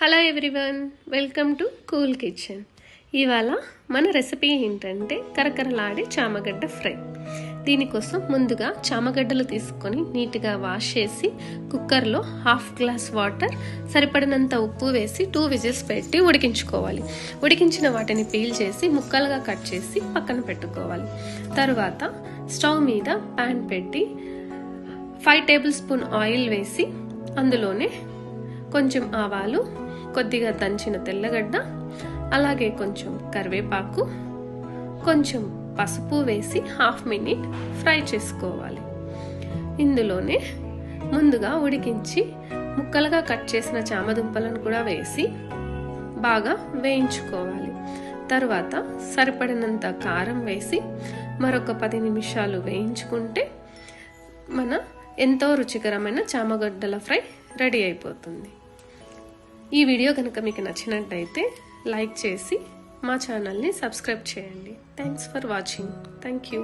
Hello everyone welcome to cool kitchen ఇవాళ మన recipe ఏంటంటే కరకరలాడే చామగడ్డ ఫ్రై. దీనికోసం ముందుగా చామగడ్డలు తీసుకొని నీట్గా వాష్ చేసి కుక్కర్లో హాఫ్ గ్లాస్ వాటర్ సరిపడినంత ఉప్పు వేసి టూ విజిల్స్ పెట్టి ఉడికించుకోవాలి. ఉడికించిన వాటిని పీల్ చేసి ముక్కలుగా కట్ చేసి పక్కన పెట్టుకోవాలి. తర్వాత స్టవ్ మీద ప్యాన్ పెట్టి ఫైవ్ టేబుల్ స్పూన్ ఆయిల్ వేసి అందులోనే కొంచెం ఆవాలు కొద్దిగా దంచిన తెల్లగడ్డ అలాగే కొంచెం కరివేపాకు కొంచెం పసుపు వేసి హాఫ్ మినిట్ ఫ్రై చేసుకోవాలి. ఇందులోనే ముందుగా ఉడికించి ముక్కలుగా కట్ చేసిన చామదుంపలను కూడా వేసి బాగా వేయించుకోవాలి. తర్వాత సరిపడినంత కారం వేసి మరొక పది నిమిషాలు వేయించుకుంటే మన ఎంతో రుచికరమైన చామగడ్డల ఫ్రై రెడీ అయిపోతుంది. ఈ వీడియో కనుక మీకు నచ్చినట్టయితే లైక్ చేసి మా ఛానల్ని సబ్స్క్రైబ్ చేయండి. Thanks for watching thank you